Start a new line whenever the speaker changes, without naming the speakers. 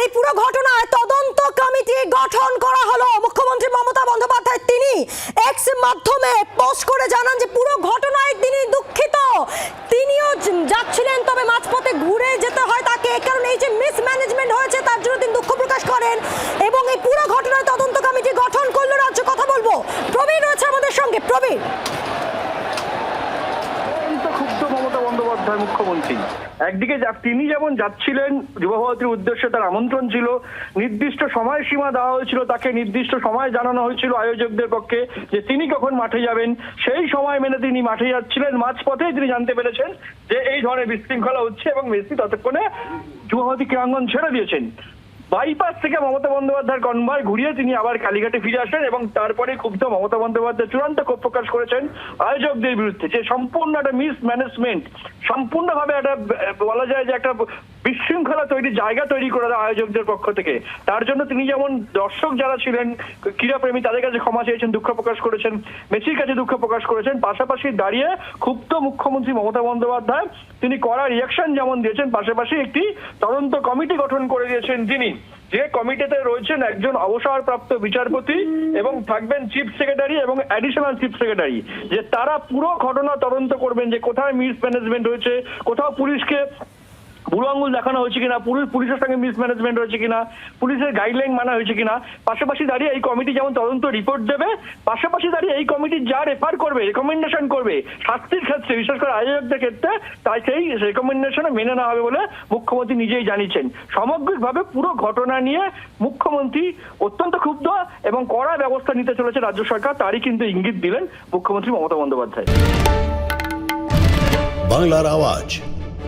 আর এই পুরো ঘটনায় তদন্ত কমিটি গঠন করা হলো। মুখ্যমন্ত্রী মমতা বন্দ্যোপাধ্যায়, তিনি এক্স মাধ্যমে পোস্ট করে জানান যে পুরো ঘটনায় তিনি দুঃখিত তিনিও য- যাচ্ছিলেন তবে মাঝপথে ঘুরে যেতে হয় তাকে কারণ এই যে মিসম্যানেজমেন্ট হয়েছে তার জন্য তিনি দুঃখ প্রকাশ করেন এবং এই পুরো ঘটনায় তদন্ত কমিটি গঠন করল রাজ্য কথা বলব প্রবীণ রয়েছে আমাদের সঙ্গে প্রবীণ
অত্যন্ত ক্ষুব্ধ বন্দ্যোপাধ্যায় মুখ্যমন্ত্রী। একদিকে তিনি যেমন যাচ্ছিলেন, যুবভারতীর উদ্দেশ্যে তার আমন্ত্রণ ছিল, নির্দিষ্ট সময়সীমা দেওয়া হয়েছিল, তাকে নির্দিষ্ট সময় জানানো হয়েছিল আয়োজকদের পক্ষে যে তিনি কখন মাঠে যাবেন, সেই সময় মেনে তিনি মাঠে যাচ্ছিলেন, মাঝপথেই তিনি জানতে পেরেছেন যে এই ধরনের বিশৃঙ্খলা হচ্ছে এবং মেসি ততক্ষণে যুবভারতী ক্রীড়াঙ্গন ছেড়ে দিয়েছেন। বাইপাস থেকে মমতা বন্দ্যোপাধ্যায়ের কনভয় ঘুরিয়ে তিনি আবার কালীঘাটে ফিরে আসেন এবং তারপরে ক্ষুব্ধ মমতা বন্দ্যোপাধ্যায় চূড়ান্ত ক্ষোভ প্রকাশ করেছেন আয়োজকদের বিরুদ্ধে। যে সম্পূর্ণ একটা মিসম্যানেজমেন্ট সম্পূর্ণভাবে একটা, বলা যায় যে একটা বিশৃঙ্খলা তৈরি, জায়গা তৈরি করে দেয় আয়োজকদের পক্ষ থেকে। তার জন্য তিনি যেমন দর্শক যারা ছিলেন, ক্রীড়াপ্রেমী, তাদের কাছে ক্ষমা চেয়েছেন, দুঃখ প্রকাশ করেছেন, মেসির কাছে দুঃখ প্রকাশ করেছেন, পাশাপাশি দাঁড়িয়ে ক্ষুব্ধ মুখ্যমন্ত্রী মমতা বন্দ্যোপাধ্যায়, তিনি কড়া রিয়াকশন যেমন দিয়েছেন, পাশাপাশি একটি তদন্ত কমিটি গঠন করে দিয়েছেন তিনি। যে কমিটিতে রয়েছেন একজন অবসরপ্রাপ্ত বিচারপতি এবং থাকবেন চিফ সেক্রেটারি এবং অ্যাডিশনাল চিফ সেক্রেটারি। যে তারা পুরো ঘটনা তদন্ত করবেন, যে কোথায় মিস ম্যানেজমেন্ট হয়েছে, কোথাও পুলিশকে বুড়ো আঙুল দেখানো হয়েছে কিনা পুলিশ পুলিশের সঙ্গে মিসম্যানেজমেন্ট হয়েছে কিনা, পুলিশের গাইডলাইন মানা হয়েছে কিনা, পাশাপাশি দাঁড়িয়ে এই কমিটি যেমন তদন্ত রিপোর্ট দেবে, পাশাপাশি দাঁড়িয়ে এই কমিটি যা রেফার করবে রেকমেন্ডেশন করবে, শাস্তির ক্ষেত্রে, বিশেষ করে আয়োজকদের ক্ষেত্রে, তাই সেই রেকমেন্ডেশনে মেনে নেওয়া হবে বলে মুখ্যমন্ত্রী নিজেই জানিয়েছেন। সামগ্রিকভাবে পুরো ঘটনা নিয়ে মুখ্যমন্ত্রী অত্যন্ত ক্ষুব্ধ এবং কড়া ব্যবস্থা নিতে চলেছে রাজ্য সরকার, তারই কিন্তু ইঙ্গিত দিলেন মুখ্যমন্ত্রী মমতা বন্দ্যোপাধ্যায়।
বাংলার আওয়াজ